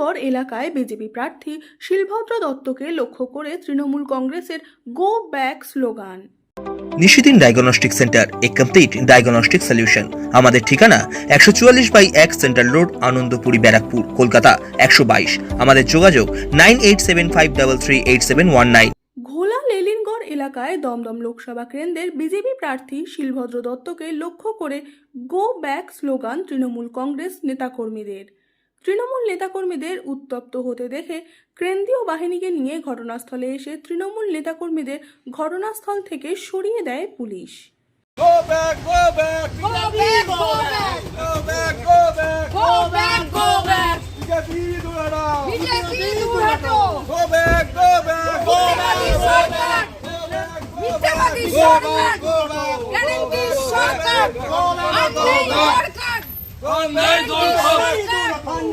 লেলিনগড় এলাকায় বিজেপি প্রার্থী শিলভদ্র দত্তকে লক্ষ্য করে তৃণমূল কংগ্রেসের go back slogan Nishidin diagnostic centre এ কমপ্লিট ডায়াগনস্টিক সলিউশন আমাদের ঠিকানা একশো চুয়াল্লিশ বাই এক সেন্ট্রাল রোড আনন্দপুরি ব্যারাকপুর কলকাতা একশো বাইশ। আমাদের যোগাযোগ nine eight seven five double three eight seven one nine. Ghola Leningarh এলাকায় দমদম লোকসভা কেন্দ্রের বিজেপি প্রার্থী শিলভদ্র দত্তকে লক্ষ্য করে go back slogan Trinamool Congress নেতাকর্মীদের। তৃণমূল নেতাকর্মীদের উত্তপ্ত হতে দেখে কেন্দ্রীয় বাহিনীকে নিয়ে ঘটনাস্থলে এসে তৃণমূল নেতাকর্মীদের ঘটনাস্থল থেকে সরিয়ে দেয় পুলিশ। Go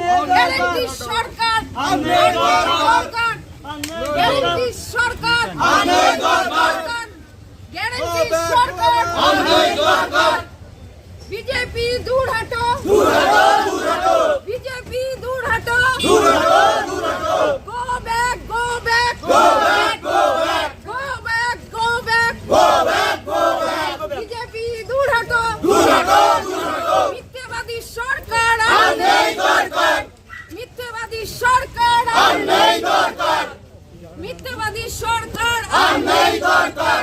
সরকার। আর নেই দরকার।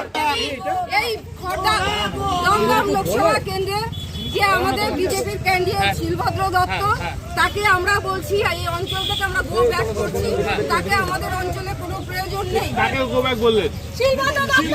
এই খটা দমদম লোকসভা কেন্দ্রে যে আমাদের বিজেপির ক্যান্ডিডেট শিলভদ্র দত্ত তাকে আমরা বলছি এই অঞ্চল থেকে আমরা গো ব্যাক করছি তাকে আমাদের অঞ্চলে কোনো প্রয়োজন নেই। কাকে গো ব্যাক বললেন। শিলভদ্র দত্ত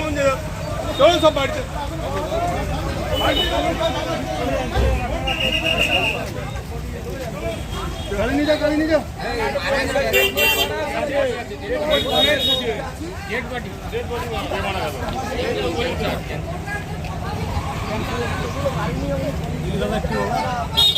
करून देतात सांभाळते घरी जा घरी जा দাদা কি